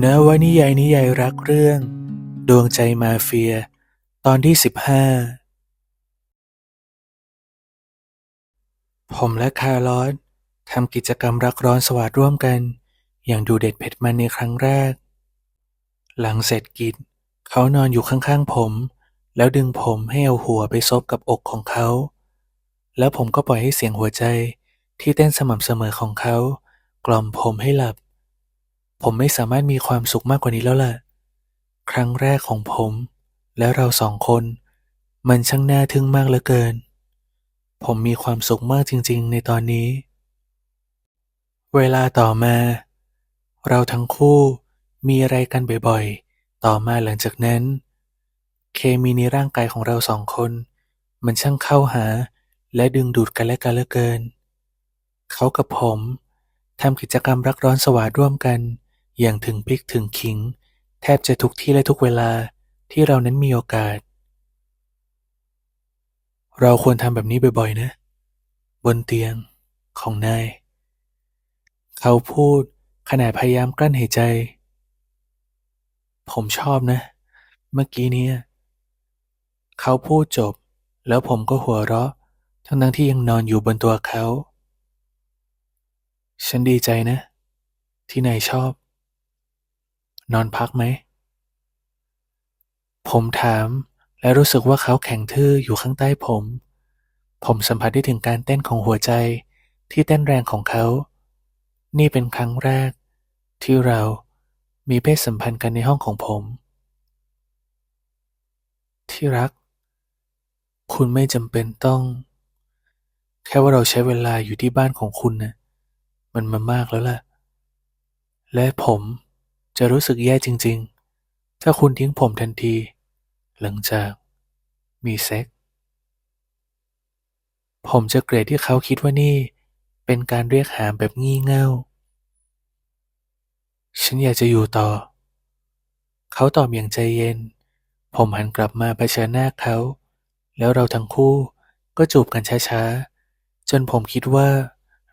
เนวนิยายนิยายรักเรื่อง ดวงใจมาเฟีย ตอนที่สิบห้าผมและคาร์ลอสทำกิจกรรมรักร้อนสวัสดร่วมกัน อย่างดูเด็ดเผ็ดมันในครั้งแรก หลังเสร็จกิจ เขานอนอยู่ข้างๆผม แล้วดึงผมให้เอาหัวไปซบกับอกของเขา แล้วผมก็ปล่อยให้เสียงหัวใจที่เต้นสม่ำเสมอของเขา กล่อมผมให้หลับ ผมไม่สามารถมีความสุขมากกว่านี้แล้วล่ะ ครั้งแรกของผม และเราสองคน มันช่างน่าทึ่งมากเหลือเกิน ผมมีความสุขมากจริง ๆ ในตอนนี้ เวลาต่อมา เราทั้งคู่มีอะไรกันบ่อยๆ ต่อมาหลังจากนั้น เคมีในร่างกายของเราสองคน มันช่างเข้าหาและดึงดูดกันและกันเหลือเกิน เขากับผมทำกิจกรรมรักร้อนสวาร่วมกัน อย่างถึงพริกถึงขิง แทบจะทุกที่และทุกเวลาที่เรานั้นมีโอกาส เราควรทำแบบนี้บ่อยๆนะ บนเตียงของนาย เขาพูดขณะพยายามกลั้นหายใจ ผมชอบนะ เมื่อกี้เนี้เขาพูดจบ แล้วผมก็หัวเราะ ทั้งๆที่ยังนอนอยู่บนตัวเขา ฉันดีใจนะ ที่นายชอบ นอนพักไหม ผมถามและรู้สึกว่าเขาแข็งทื่ออยู่ข้างใต้ผม ผมสัมผัสได้ถึงการเต้นของหัวใจที่เต้นแรงของเขา นี่เป็นครั้งแรก ที่เรามีเพศสัมพันธ์กันในห้องของผม ที่รัก คุณไม่จำเป็นต้อง แค่ว่าเราใช้เวลาอยู่ที่บ้านของคุณนะมันมามากแล้วล่ะ และผม จะรู้สึกแย่จริง ๆ ถ้าคุณทิ้งผมทันที หลังจาก มีเซ็ก ผมจะเกลียดที่เขาคิดว่านี่ เป็นการเรียกหาแบบงี่เง่า ฉันอยากจะอยู่ต่อ เขาตอบอย่างใจเย็น ผมหันกลับมาเผชิญหน้าเขา แล้วเราทั้งคู่ก็จูบกันช้าๆ จนผมคิดว่า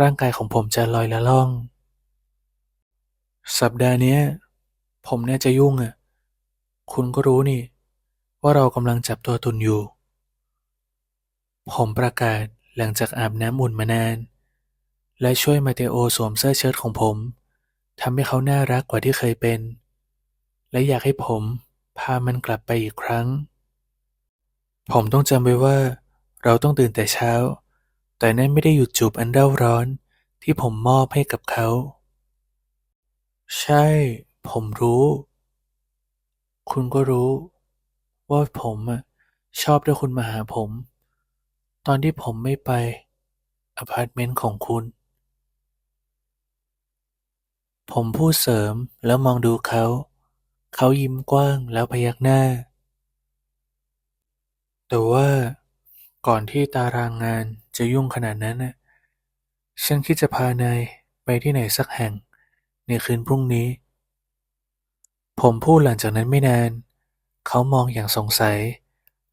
ร่างกายของผมจะลอยละล่อง สัปดาห์นี้ ผมน่าจะยุ่งอะ คุณก็รู้นี่ ว่าเรากำลังจับตัวตุนอยู่ ผมประกาศหลังจากอาบน้ำอุ่นมานาน และช่วยมาเตโอสวมเสื้อเชิ้ตของผมทำให้เขาน่ารักกว่าที่เคยเป็น และอยากให้ผมพามันกลับไปอีกครั้ง ผมต้องจำไว้ว่า เราต้องตื่นแต่เช้า แต่นั่นไม่ได้หยุดจูบอันเร่าร้อนที่ผมมอบให้กับเขา ใช่ ผมรู้ คุณก็รู้ ว่าผมชอบที่คุณมาหาผม ตอนที่ผมไม่ไปอพาร์ตเมนต์ของคุณ ผมพูดเสริมแล้วมองดูเขา เขายิ้มกว้างแล้วพยักหน้า แต่ว่าก่อนที่ตารางงานจะยุ่งขนาดนั้นนะฉันคิดจะพานายไปที่ไหนสักแห่ง ในคืนพรุ่งนี้ ผมพูดหลังจากนั้นไม่นาน เขามองอย่างสงสัย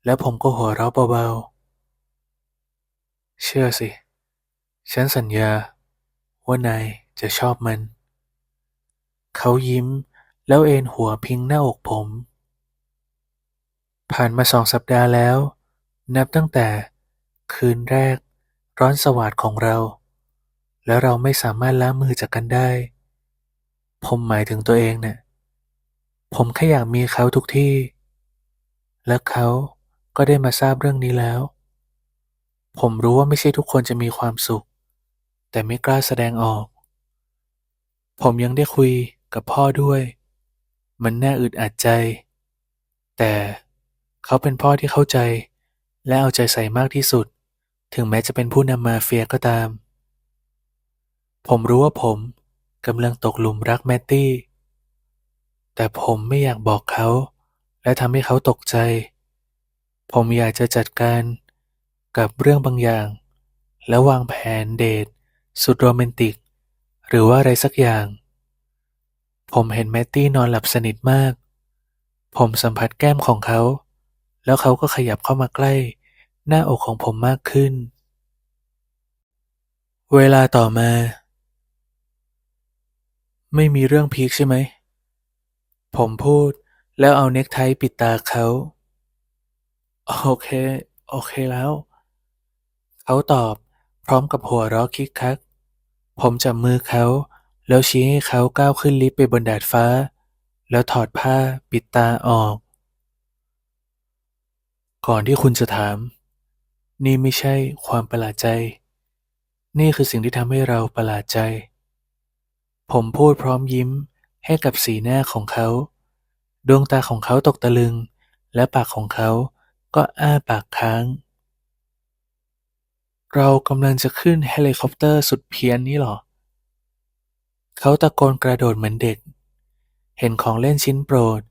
แล้วผมก็หัวเราะเบาๆ เชื่อสิ ฉันสัญญา ว่านายจะชอบมัน เขายิ้มแล้วเอนหัวพิงหน้าอกผม ผ่านมาสองสัปดาห์แล้ว นับตั้งแต่คืนแรกร้อนสวาดของเรา และเราไม่สามารถล้างมือจากกันได้ ผมหมายถึงตัวเองเนี่ย ผมแค่อยากมีเขาทุกที่ และเขาก็ได้มาทราบเรื่องนี้แล้ว ผมรู้ว่าไม่ใช่ทุกคนจะมีความสุข แต่ไม่กล้าแสดงออก ผมยังได้คุยกับพ่อด้วย มันน่าอึดอัดใจ แต่เขาเป็นพ่อที่เข้าใจ และเอาใจใส่มากที่สุด ถึงแม้จะเป็นผู้นำมาเฟียก็ตาม ผมรู้ว่าผมกำลังตกหลุมรักแมตตี้ แต่ผมไม่อยากบอกเขา และทำให้เขาตกใจ ผมอยากจะจัดการกับเรื่องบางอย่าง และวางแผนเดท สุดโรแมนติก หรือว่าอะไรสักอย่าง ผมเห็นแมตตี้นอนหลับสนิทมาก ผมสัมผัสแก้มของเขา แล้วเขาก็ขยับเข้ามาใกล้ หน้าอกของผมมากขึ้น เวลาต่อมา ไม่มีเรื่องพีคใช่ไหม ผมพูดแล้วเอาเน็กไทปิดตาเขา โอเค โอเคแล้ว เขาตอบพร้อมกับหัวเราะคิกคัก ผมจับมือเขา แล้วชี้ให้เขาก้าวขึ้นลิฟต์ไปบนดาดฟ้า แล้วถอดผ้าปิดตาออก ก่อนที่คุณจะถาม นี่ไม่ใช่ความประหลาดใจ นี่คือสิ่งที่ทำให้เราประหลาดใจ ผมพูดพร้อมยิ้ม ให้กับสีหน้าของเขา ดวงตาของเขาตกตะลึง และปากของเขาก็อ้าปากค้าง เรากำลังจะขึ้นเฮลิคอปเตอร์สุดเพี้ยนนี่หรอ เขาตะโกนกระโดดเหมือนเด็ก เห็นของเล่นชิ้นโปรด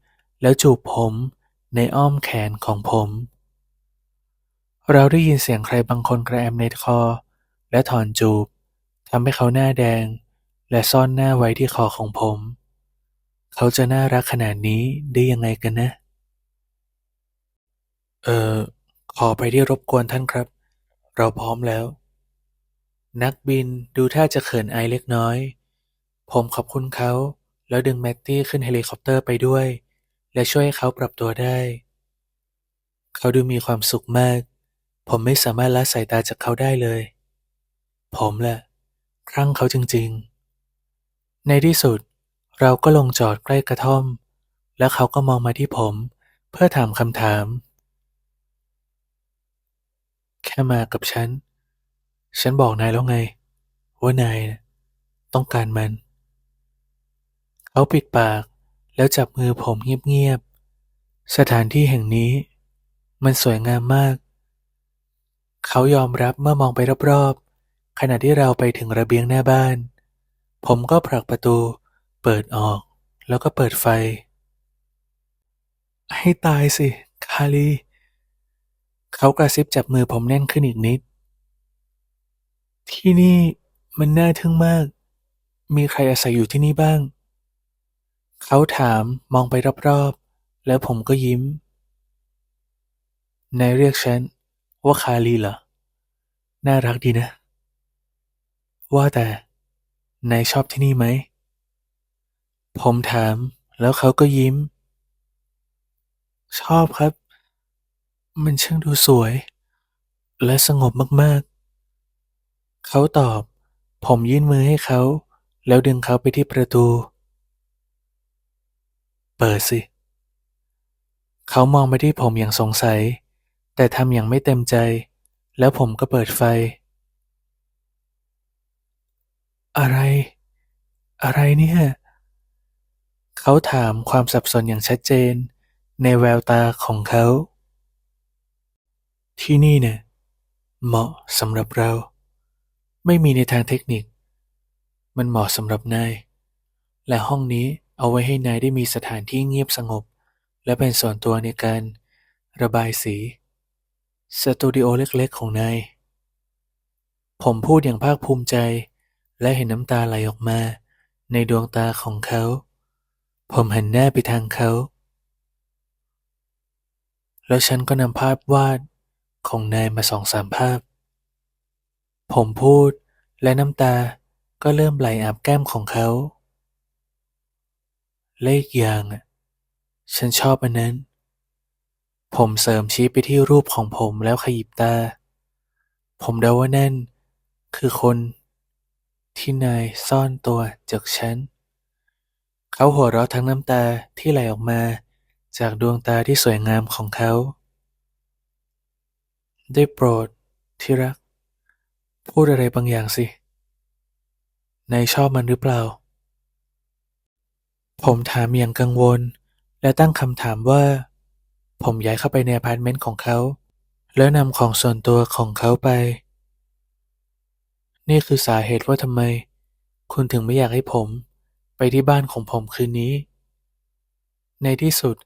แล้วจูบผมในอ้อมแขนของผม เราได้ยินเสียงใครบางคนกระแอมในคอ และถอนจูบทำให้เขาหน้าแดง และซ่อนหน้าไว้ที่คอของผม เขาจะน่ารักขนาดนี้ได้ยังไงกันนะ เอ่อ ขอไปที่รบกวนท่านครับ เราพร้อมแล้ว นักบินดูท่าจะเขินอายเล็กน้อย ผมขอบคุณเขา แล้วดึงแมตตี้ขึ้นเฮลิคอปเตอร์ไปด้วย และช่วยให้เขาปรับตัวได้ เขาดูมีความสุขมาก ผมไม่สามารถละสายตาจากเขาได้เลย ผมแหละครั่งเขาจริงๆ ในที่สุด เราก็ลงจอดใกล้กระท่อม แล้วเขาก็มองมาที่ผม เพื่อถามคำถาม แค่มากับฉัน ฉันบอกนายแล้วไง ว่านายต้องการมัน เขาปิดปากแล้วจับมือผมเงียบๆ สถานที่แห่งนี้ มันสวยงามมาก เขายอมรับเมื่อมองไปรอบๆ ขณะที่เราไปถึงระเบียงหน้าบ้าน ผมก็ผลักประตู เปิดออกแล้วก็เปิดไฟ ให้ตายสิ คาลี เขากระซิบจับมือผมแน่นขึ้นอีกนิด ที่นี่มันน่าทึ่งมาก มีใครอาศัยอยู่ที่นี่บ้าง เขาถามมองไปรอบๆ แล้วผมก็ยิ้ม นายเรียกฉันว่าคาลีเหรอ น่ารักดีนะ ว่าแต่ นายชอบที่นี่ไหม ผมถาม แล้วเขาก็ยิ้ม ชอบครับ มันช่างดูสวย และสงบมากๆ เขาตอบ ผมยื่นมือให้เขา แล้วดึงเขาไปที่ประตู เปิดสิ เขามองไปที่ผมอย่างสงสัย แต่ทำอย่างไม่เต็มใจ แล้วผมก็เปิดไฟ อะไร อะไรเนี่ย เขาถามความสับสนอย่างชัดเจนในแววตาของเขา ที่นี่เนี่ย เหมาะสำหรับเรา ไม่มีในทางเทคนิค มันเหมาะสำหรับนาย และห้องนี้เอาไว้ให้นายได้มีสถานที่เงียบสงบ และเป็นส่วนตัวในการระบายสี สตูดิโอเล็กๆของนาย ผมพูดอย่างภาคภูมิใจ และเห็นน้ำตาไหลออกมาในดวงตาของเขา ผมหันหน้าไปทางเขา แล้วฉันก็นำภาพวาดของนายมาสองสามภาพ ผมพูดและน้ำตาก็เริ่มไหลอาบแก้มของเขาและอีกอย่างฉันชอบอันนั้น ผมเสริมชี้ไปที่รูปของผมแล้วขยิบตา ผมเดาว่านั่น คือคนที่นายซ่อนตัวจากฉัน เขาหัวเราะทั้งน้ำตาที่ไหลออกมาจากดวงตาที่สวยงามของเขา ได้โปรดที่รัก พูดอะไรบางอย่างสิ นายชอบมันหรือเปล่า ผมถามอย่างกังวล และตั้งคำถามว่า ผมย้ายเข้าไปในอพาร์ตเมนต์ของเขา แล้วนำของส่วนตัวของเขาไป นี่คือสาเหตุว่าทำไม คุณถึงไม่อยากให้ผม ไปที่บ้านของผมคืนนี้ ในที่สุด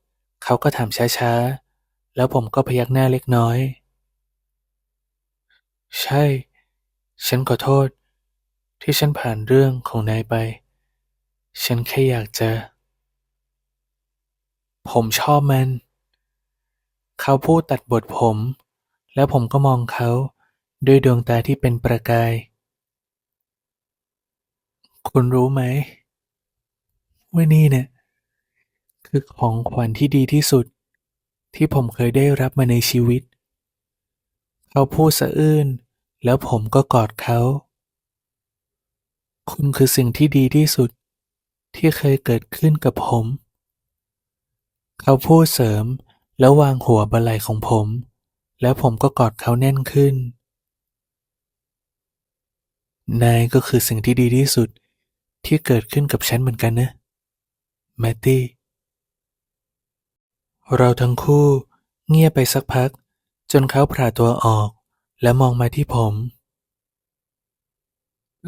เขาก็ถามช้าๆ แล้วผมก็พยักหน้าเล็กน้อย ใช่ ฉันขอโทษ ที่ฉันผ่านเรื่องของนายไป ฉันแค่อยากจะ ผมชอบมัน เขาพูดตัดบทผม แล้วผมก็มองเขาด้วยดวงตาที่เป็นประกาย คุณรู้ไหม ว่านี่เนี่ย คือของขวัญที่ดีที่สุด ที่ผมเคยได้รับมาในชีวิต เขาพูดสะอื้นแล้วผมก็กอดเขา คุณคือสิ่งที่ดีที่สุด ที่เคยเกิดขึ้นกับผม เขาพูดเสริมแล้ววางหัวบนไหล่ของผม แล้วผมก็กอดเขาแน่นขึ้น นายก็คือสิ่งที่ดีที่สุดที่เกิดขึ้นกับฉันเหมือนกันนะ แมตตี้ เราทั้งคู่เงียบไปสักพัก จนเขาผ่าตัวออกและมองมาที่ผม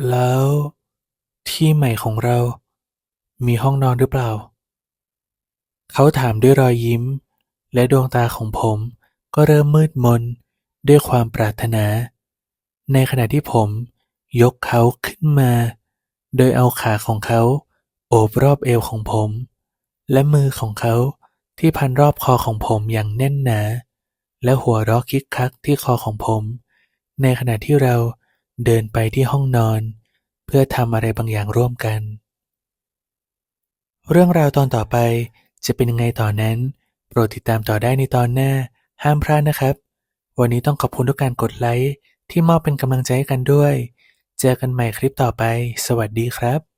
แล้วที่ใหม่ของเรา มีห้องนอนหรือเปล่า เขาถามด้วยรอยยิ้ม และดวงตาของผมก็เริ่มมืดมนด้วยความปรารถนา ในขณะที่ผมยกเขาขึ้นมา โดยเอาขาของเขา บรอบเอวของผม และมือของเขาที่พันรอบคอของผมอย่างแน่นหนา และหัวเราะคิกคักที่คอของผม ในขณะที่เราเดินไปที่ห้องนอน เพื่อทำอะไรบางอย่างร่วมกัน เรื่องราวตอนต่อไปจะเป็นยังไงต่อนนั้น โปรดติดตามต่อได้ในตอนหน้า ห้ามพลาดนะครับ วันนี้ต้องขอบคุณทุกการกดไลค์ที่มอบเป็นกำลังใจให้กันด้วย เจอกันใหม่คลิปต่อไป สวัสดีครับ